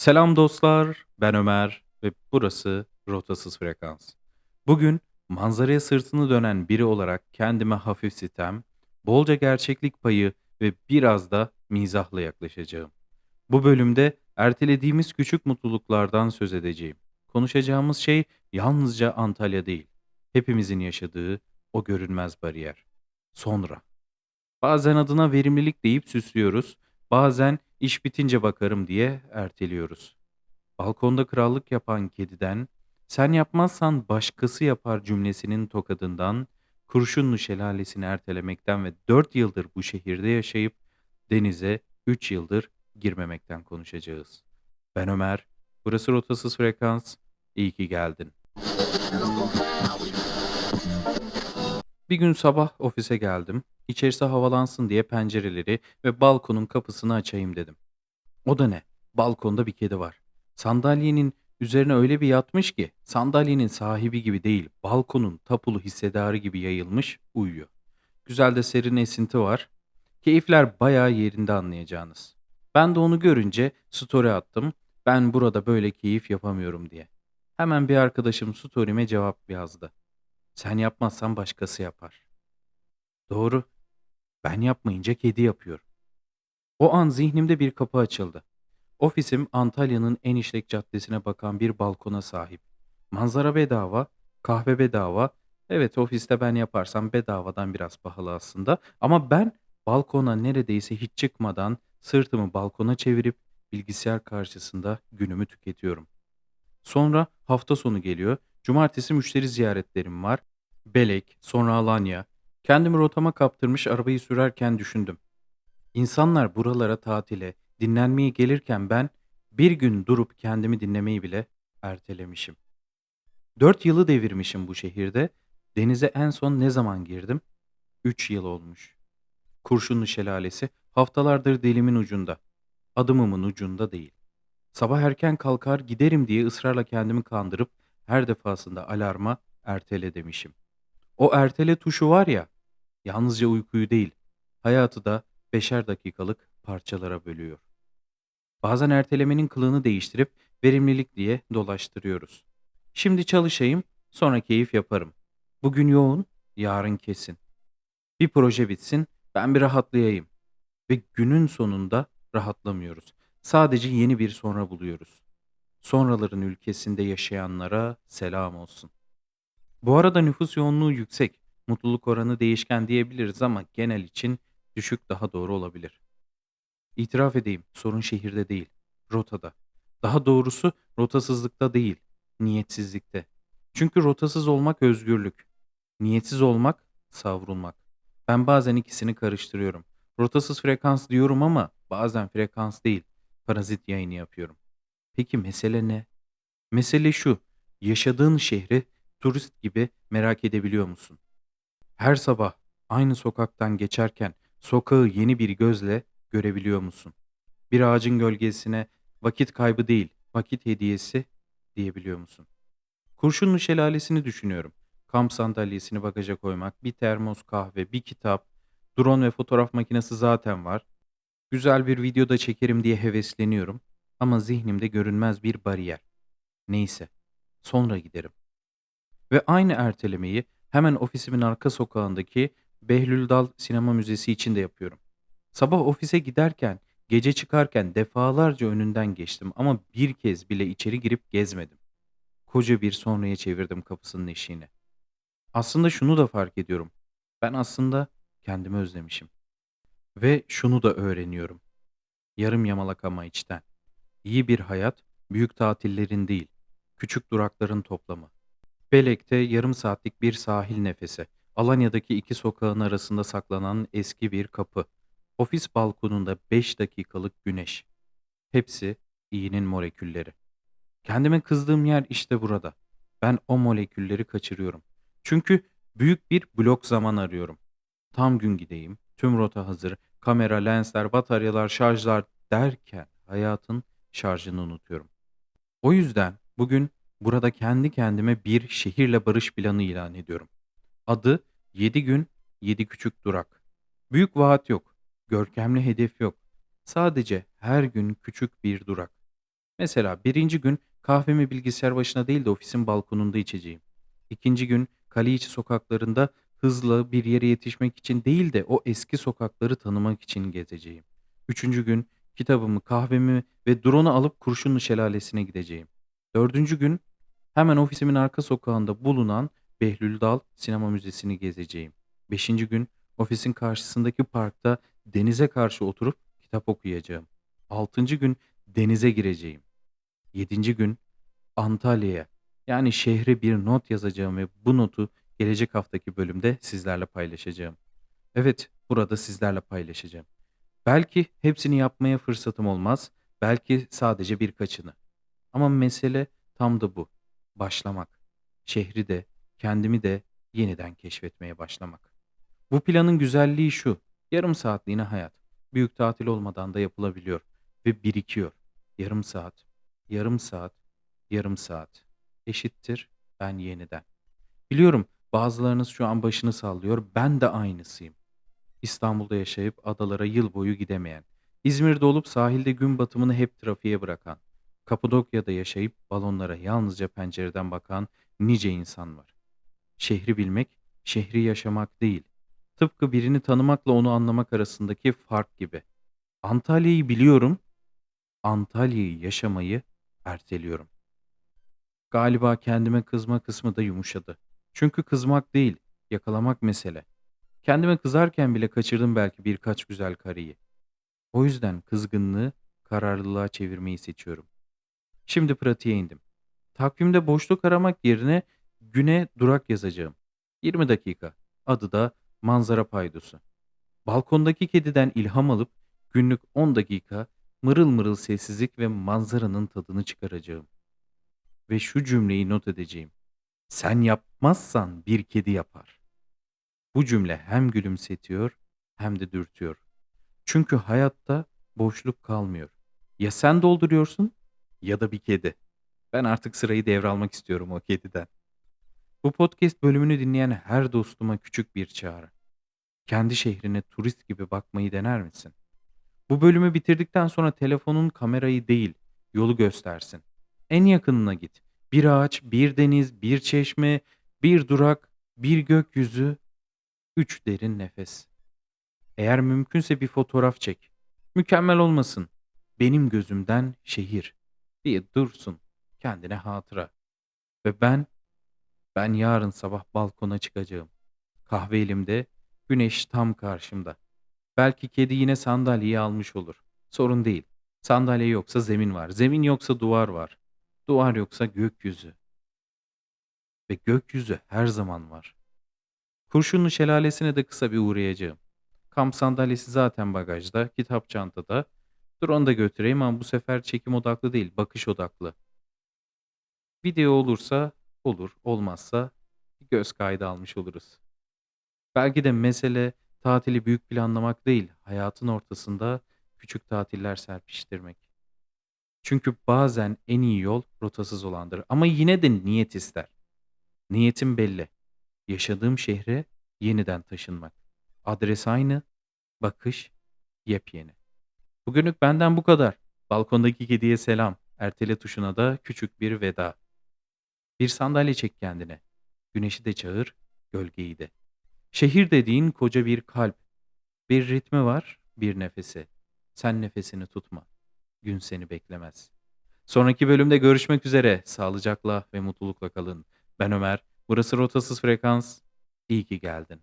Selam dostlar, ben Ömer ve burası Rotasız Frekans. Bugün manzaraya sırtını dönen biri olarak kendime hafif sitem, bolca gerçeklik payı ve biraz da mizahla yaklaşacağım. Bu bölümde ertelediğimiz küçük mutluluklardan söz edeceğim. Konuşacağımız şey yalnızca Antalya değil, hepimizin yaşadığı o görünmez bariyer. Sonra. Bazen adına verimlilik deyip süslüyoruz, bazen iş bitince bakarım diye erteliyoruz. Balkonda krallık yapan kediden, sen yapmazsan başkası yapar cümlesinin tokadından, kurşunlu şelalesini ertelemekten ve 4 yıldır bu şehirde yaşayıp denize 3 yıldır girmemekten konuşacağız. Ben Ömer, burası Rotasız Frekans, iyi ki geldin. Bir gün sabah ofise geldim. İçerisi havalansın diye pencereleri ve balkonun kapısını açayım dedim. O da ne? Balkonda bir kedi var. Sandalyenin üzerine öyle bir yatmış ki sandalyenin sahibi gibi değil, balkonun tapulu hissedarı gibi yayılmış, uyuyor. Güzel de serin esinti var. Keyifler bayağı yerinde anlayacağınız. Ben de onu görünce story attım. Ben burada böyle keyif yapamıyorum diye. Hemen bir arkadaşım story'me cevap yazdı. Sen yapmazsan başkası yapar. Doğru. Ben yapmayınca kedi yapıyor. O an zihnimde bir kapı açıldı. Ofisim Antalya'nın en işlek caddesine bakan bir balkona sahip. Manzara bedava, kahve bedava. Evet ofiste ben yaparsam bedavadan biraz pahalı aslında. Ama ben balkona neredeyse hiç çıkmadan sırtımı balkona çevirip bilgisayar karşısında günümü tüketiyorum. Sonra hafta sonu geliyor. Cumartesi müşteri ziyaretlerim var. Belek, sonra Alanya. Kendimi rotama kaptırmış arabayı sürerken düşündüm. İnsanlar buralara tatile, dinlenmeye gelirken ben bir gün durup kendimi dinlemeyi bile ertelemişim. Dört yılı devirmişim bu şehirde. Denize en son ne zaman girdim? Üç yıl olmuş. Kurşunlu şelalesi haftalardır dilimin ucunda. Adımımın ucunda değil. Sabah erken kalkar giderim diye ısrarla kendimi kandırıp her defasında alarma ertele demişim. O ertele tuşu var ya, yalnızca uykuyu değil, hayatı da beşer dakikalık parçalara bölüyor. Bazen ertelemenin kılığını değiştirip verimlilik diye dolaştırıyoruz. Şimdi çalışayım, sonra keyif yaparım. Bugün yoğun, yarın kesin. Bir proje bitsin, ben bir rahatlayayım. Ve günün sonunda rahatlamıyoruz. Sadece yeni bir sonra buluyoruz. Sonraların ülkesinde yaşayanlara selam olsun. Bu arada nüfus yoğunluğu yüksek. Mutluluk oranı değişken diyebiliriz ama genel için düşük daha doğru olabilir. İtiraf edeyim, sorun şehirde değil, rotada. Daha doğrusu rotasızlıkta değil, niyetsizlikte. Çünkü rotasız olmak özgürlük. Niyetsiz olmak savrulmak. Ben bazen ikisini karıştırıyorum. Rotasız frekans diyorum ama bazen frekans değil, parazit yayını yapıyorum. Peki mesele ne? Mesele şu, yaşadığın şehri turist gibi merak edebiliyor musun? Her sabah aynı sokaktan geçerken sokağı yeni bir gözle görebiliyor musun? Bir ağacın gölgesine vakit kaybı değil, vakit hediyesi diyebiliyor musun? Kurşunlu şelalesini düşünüyorum. Kamp sandalyesini bagaja koymak, bir termos kahve, bir kitap, drone ve fotoğraf makinesi zaten var. Güzel bir video da çekerim diye hevesleniyorum ama zihnimde görünmez bir bariyer. Neyse, sonra giderim. Ve aynı ertelemeyi hemen ofisimin arka sokağındaki Behlül Dal Sinema Müzesi için de yapıyorum. Sabah ofise giderken, gece çıkarken defalarca önünden geçtim ama bir kez bile içeri girip gezmedim. Koca bir sonraya çevirdim kapısının eşiğini. Aslında şunu da fark ediyorum. Ben aslında kendimi özlemişim. Ve şunu da öğreniyorum. Yarım yamalak ama içten. İyi bir hayat, büyük tatillerin değil, küçük durakların toplamı. Belek'te yarım saatlik bir sahil nefesi. Alanya'daki iki sokağın arasında saklanan eski bir kapı. Ofis balkonunda 5 dakikalık güneş. Hepsi iyinin molekülleri. Kendime kızdığım yer işte burada. Ben o molekülleri kaçırıyorum. Çünkü büyük bir blok zaman arıyorum. Tam gün gideyim, tüm rota hazır, kamera, lensler, bataryalar, şarjlar derken hayatın şarjını unutuyorum. O yüzden bugün burada kendi kendime bir şehirle barış planı ilan ediyorum. Adı 7 gün 7 küçük durak. Büyük vaat yok, görkemli hedef yok. Sadece her gün küçük bir durak. Mesela birinci gün kahvemi bilgisayar başına değil de ofisin balkonunda içeceğim. İkinci gün kale içi sokaklarında hızlı bir yere yetişmek için değil de o eski sokakları tanımak için gezeceğim. Üçüncü gün kitabımı, kahvemi ve drone'u alıp Kurşunlu Şelalesi'ne gideceğim. Dördüncü gün hemen ofisimin arka sokağında bulunan Behlül Dal Sinema Müzesi'ni gezeceğim. Beşinci gün ofisin karşısındaki parkta denize karşı oturup kitap okuyacağım. Altıncı gün denize gireceğim. Yedinci gün Antalya'ya yani şehre bir not yazacağım ve bu notu gelecek haftaki bölümde sizlerle paylaşacağım. Evet, burada sizlerle paylaşacağım. Belki hepsini yapmaya fırsatım olmaz, belki sadece birkaçını. Ama mesele tam da bu. Başlamak. Şehri de, kendimi de yeniden keşfetmeye başlamak. Bu planın güzelliği şu. Yarım saatliğine hayat. Büyük tatil olmadan da yapılabiliyor ve birikiyor. Yarım saat, yarım saat, yarım saat eşittir ben yeniden. Biliyorum bazılarınız şu an başını sallıyor. Ben de aynısıyım. İstanbul'da yaşayıp adalara yıl boyu gidemeyen, İzmir'de olup sahilde gün batımını hep trafiğe bırakan, Kapadokya'da yaşayıp balonlara yalnızca pencereden bakan nice insan var. Şehri bilmek, şehri yaşamak değil. Tıpkı birini tanımakla onu anlamak arasındaki fark gibi. Antalya'yı biliyorum, Antalya'yı yaşamayı erteliyorum. Galiba kendime kızma kısmı da yumuşadı. Çünkü kızmak değil, yakalamak mesele. Kendime kızarken bile kaçırdım belki birkaç güzel kareyi. O yüzden kızgınlığı kararlılığa çevirmeyi seçiyorum. Şimdi pratiğe indim. Takvimde boşluk aramak yerine güne durak yazacağım. 20 dakika. Adı da manzara paydosu. Balkondaki kediden ilham alıp günlük 10 dakika mırıl mırıl sessizlik ve manzaranın tadını çıkaracağım. Ve şu cümleyi not edeceğim. Sen yapmazsan bir kedi yapar. Bu cümle hem gülümsetiyor hem de dürtüyor. Çünkü hayatta boşluk kalmıyor. Ya sen dolduruyorsun ya da bir kedi. Ben artık sırayı devralmak istiyorum o kediden. Bu podcast bölümünü dinleyen her dostuma küçük bir çağrı. Kendi şehrine turist gibi bakmayı dener misin? Bu bölümü bitirdikten sonra telefonun kamerayı değil, yolu göstersin. En yakınına git. Bir ağaç, bir deniz, bir çeşme, bir durak, bir gökyüzü, üç derin nefes. Eğer mümkünse bir fotoğraf çek. Mükemmel olmasın. Benim gözümden şehir diye dursun kendine hatıra. Ve ben, ben yarın sabah balkona çıkacağım. Kahve elimde, güneş tam karşımda. Belki kedi yine sandalyeyi almış olur. Sorun değil. Sandalye yoksa zemin var. Zemin yoksa duvar var. Duvar yoksa gökyüzü. Ve gökyüzü her zaman var. Kurşunlu şelalesine de kısa bir uğrayacağım. Kamp sandalyesi zaten bagajda, kitap çantada. Drone da götüreyim ama bu sefer çekim odaklı değil, bakış odaklı. Video olursa olur, olmazsa bir göz kaydı almış oluruz. Belki de mesele tatili büyük planlamak değil, hayatın ortasında küçük tatiller serpiştirmek. Çünkü bazen en iyi yol rotasız olandır ama yine de niyet ister. Niyetim belli. Yaşadığım şehre yeniden taşınmak. Adres aynı, bakış yepyeni. Bugünlük benden bu kadar. Balkondaki kediye selam. Ertele tuşuna da küçük bir veda. Bir sandalye çek kendine. Güneşi de çağır, gölgeyi de. Şehir dediğin koca bir kalp. Bir ritmi var, bir nefesi. Sen nefesini tutma. Gün seni beklemez. Sonraki bölümde görüşmek üzere. Sağlıcakla ve mutlulukla kalın. Ben Ömer. Burası Rotasız Frekans. İyi ki geldin.